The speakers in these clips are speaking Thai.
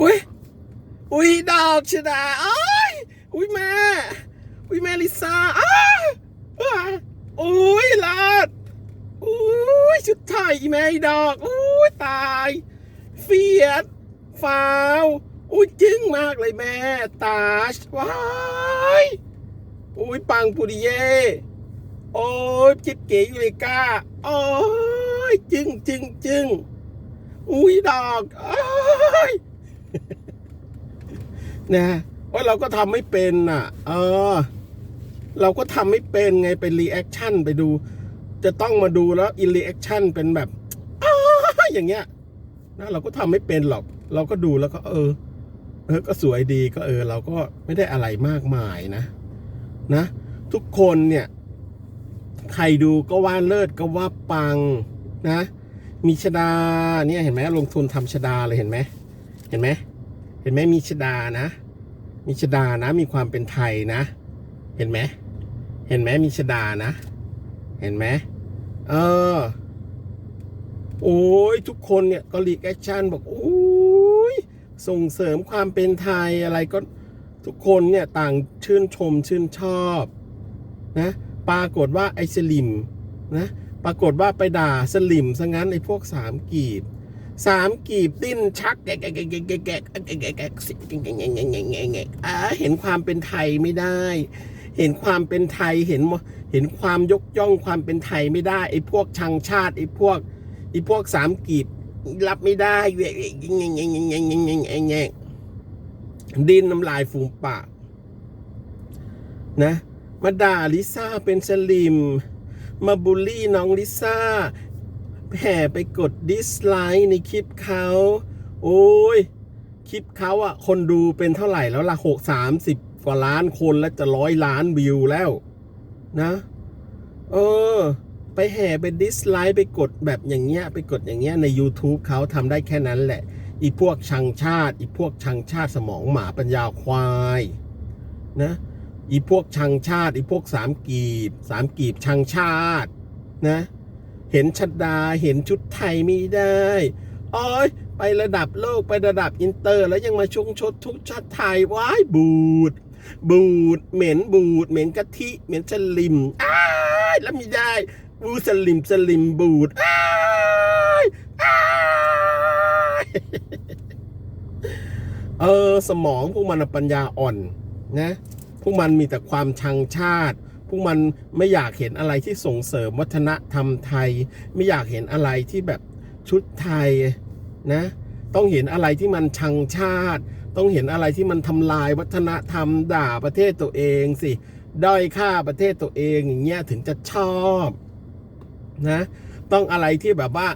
อุ้ยอุ้ยดอกชดาอ้ายอุ้ยแม่ อุ้ยแม่ลิซ่าอ้าอ้ายอุ้ยลาดอุ้ยชุดไทยแม่ดอกอุ้ยตาย เฟียดฟาวอุ้ยจึ้งมากเลยแม่ ตาชว้ายอุ้ยปังปุริเย่โอ้ยจิบเก๋ยูเลกาโอ้ยจึ้งจึ้งจึ้งอุ้ยดอกอ้าย นะว่าเราก็ทำไม่เป็นอะ เออ เราก็ทำไม่เป็นไงเป็นรีแอคชั่นไปดู จะต้องมาดูแล้วอินรีแอคชั่นเป็นแบบออย่างเงี้ยนะเราก็ทำไม่เป็นหรอก เราก็ดูแล้วก็ เออ เออ ก็สวยดีก็เออ เราก็ไม่ได้อะไรมากมายนะ นะ ทุกคนเนี่ย ใครดูก็ว่าเลิศก็ว่าปังนะ มีชดาเนี่ยเห็นไหมลงทุนทำชดาเลยเห็นไหมเห็นไหม เห็นไหมมีชดานะ มีชดานะ มีความเป็นไทยนะ เห็นไหมเห็นไหมมีชดานะ เห็นไหมเออ โอ้ยทุกคนเนี่ยก็รีแอคชั่นบอกโอ้ยส่งเสริมความเป็นไทยอะไรก็ทุกคนเนี่ยต่างชื่นชมชื่นชอบนะปรากฏว่าไอ้สลิมนะปรากฏว่าไปด่าสลิมซะงั้นไอ้พวกสามกีบ สามกีบดิ้นชักแกะแกะแกะแกะแกะแกะแกะแกะแกะแกะแกะอ่าเห็นความเป็นไทยไม่ได้ เห็นความเป็นไทยเห็นเห็นความยกย่องความเป็นไทยไม่ได้ไอ้พวกชังชาติไอ้พวกไอ้พวกสามกีบรับไม่ได้ดิ้นน้ำลายฟูมปากนะมาด่าลิซ่าเป็นสลิมมาบูลลี่น้องลิซ่า แห่ไปกดดิสไลค์ในคลิปเขาโอ้ย คลิปเขาอะคนดูเป็นเท่าไหร่แล้วล่ะหกสามสิบกว่าล้านคนแล้วจะร้อยล้านวิวแล้วนะ เออ ไปแห่ไปดิสไลค์ไปกดแบบอย่างเงี้ย ไปกดอย่างเงี้ยใน YouTube เขาทำได้แค่นั้นแหละ อีพวกชังชาติ อีพวกชังชาติสมองหมาปัญญาควายนะอีพวกชังชาติ อีพวกสามกีบ สามกีบชังชาตินะ เห็นชดาเห็นชุดไทยไม่ได้อ้อยไประดับโลกไประดับอินเตอร์ แล้วยังมาชงชดทุกชาติไทยว้ายบูด บูด เหม็นบูด เหม็นกะทิ เหม็นสลิมอ้ายแล้วไม่ได้ บูสลิมสลิมบูดอ้ายอ้ายเออ สมองพวกมันปัญญาอ่อนนะ พวกมันมีแต่ความชังชาติ พวกมันไม่อยากเห็นอะไรที่ส่งเสริมวัฒนธรรมไทย ไม่อยากเห็นอะไรที่แบบชุดไทยนะต้องเห็นอะไรที่มันชังชาติ ต้องเห็นอะไรที่มันทำลายวัฒนธรรมด่าประเทศตัวเองสิด้อยค่าประเทศตัวเองอย่างเงี้ยถึงจะชอบนะต้องอะไรที่แบบว่า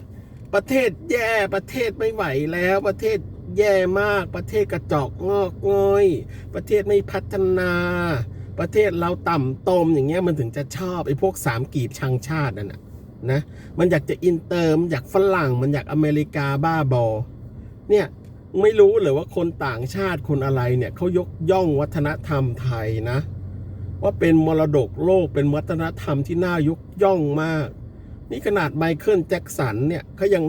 ประเทศแย่ประเทศไม่ไหวแล้วประเทศแย่มากประเทศกระจอกงอกง่อย ประเทศไม่พัฒนา ประเทศเราต่ำตมอย่างเงี้ยมันถึงจะชอบไอ้พวกสามกีบชังชาตินั่นนะนะมันอยากจะอินเตอร์มันอยากฝรั่งมันอยากอเมริกาบ้าบอ เนี่ยไม่รู้เลยว่าคนต่างชาติคนอะไรเนี่ยเขายกย่องวัฒนธรรมไทยนะ ว่าเป็นมรดกโลกเป็นวัฒนธรรมที่น่ายกย่องมาก นี่ขนาดไมเคิลแจ็คสันเนี่ยเขายัง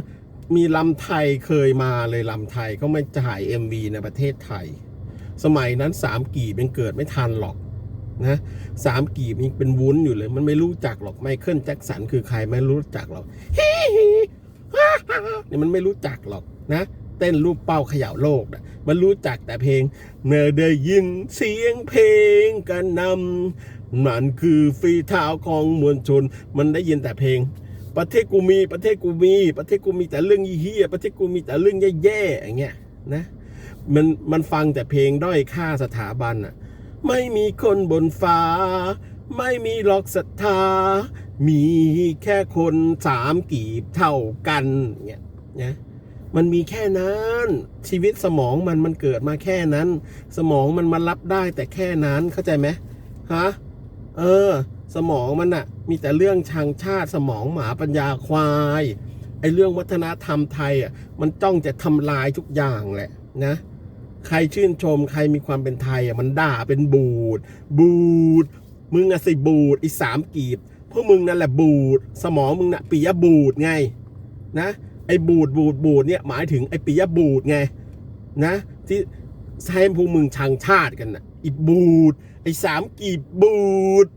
มีลำไทยเคยมาเลยลำไทยเขาไม่ถ่าย MV ในประเทศไทย สมัยนั้นสามกีบยังเกิดไม่ทันหรอก นะสามกีบยังเป็นวุ้นอยู่เลย มันไม่รู้จักหรอกไมเคิลแจ็คสันคือใครไม่รู้จักหรอกฮิฮิฮ่าฮ่าเนี่ยมันไม่รู้จักหรอกนะ เต้นรูปเป้าเขย่าโลกนะมันรู้จักแต่เพลงเมื่อได้ยินเสียงเพลงกันนำมันคือฝีเท้าของมวลชน มันได้ยินแต่เพลง ประเทศกูมีประเทศกูมี ประเทศกูมีแต่เรื่องเฮี้ยประเทศกูมีแต่เรื่องแย่ๆอย่างเงี้ยนะมันมันฟังแต่เพลงด้อยค่าสถาบันอะ ไม่มีคนบนฟ้า ไม่มีหรอกศรัทธา มีแค่คนสามกีบเท่ากันเงี้ยนะมันมีแค่นั้นชีวิตสมองมันมันเกิดมาแค่นั้น สมองมันมารับได้แต่แค่นั้นเข้าใจไหมฮะเออ สมองมันอะมีแต่เรื่องชังชาติสมองหมาปัญญาควายไอเรื่องวัฒนธรรมไทยอะมันจ้องจะทำลายทุกอย่างแหละนะ ใครชื่นชม ใครมีความเป็นไทยอะมันด่าเป็นบูด บูด มึงอะสิบูดอีสามกีบพวกมึงนั่นแหละบูด สมองมึงน่ะปิยบูดไงนะไอ้บูดบูดบูดเนี่ยหมายถึงไอ้ปิยบูดไงนะที่ให้พวกมึงชังชาติกันนะอีบูดไอ้สามกีบบูด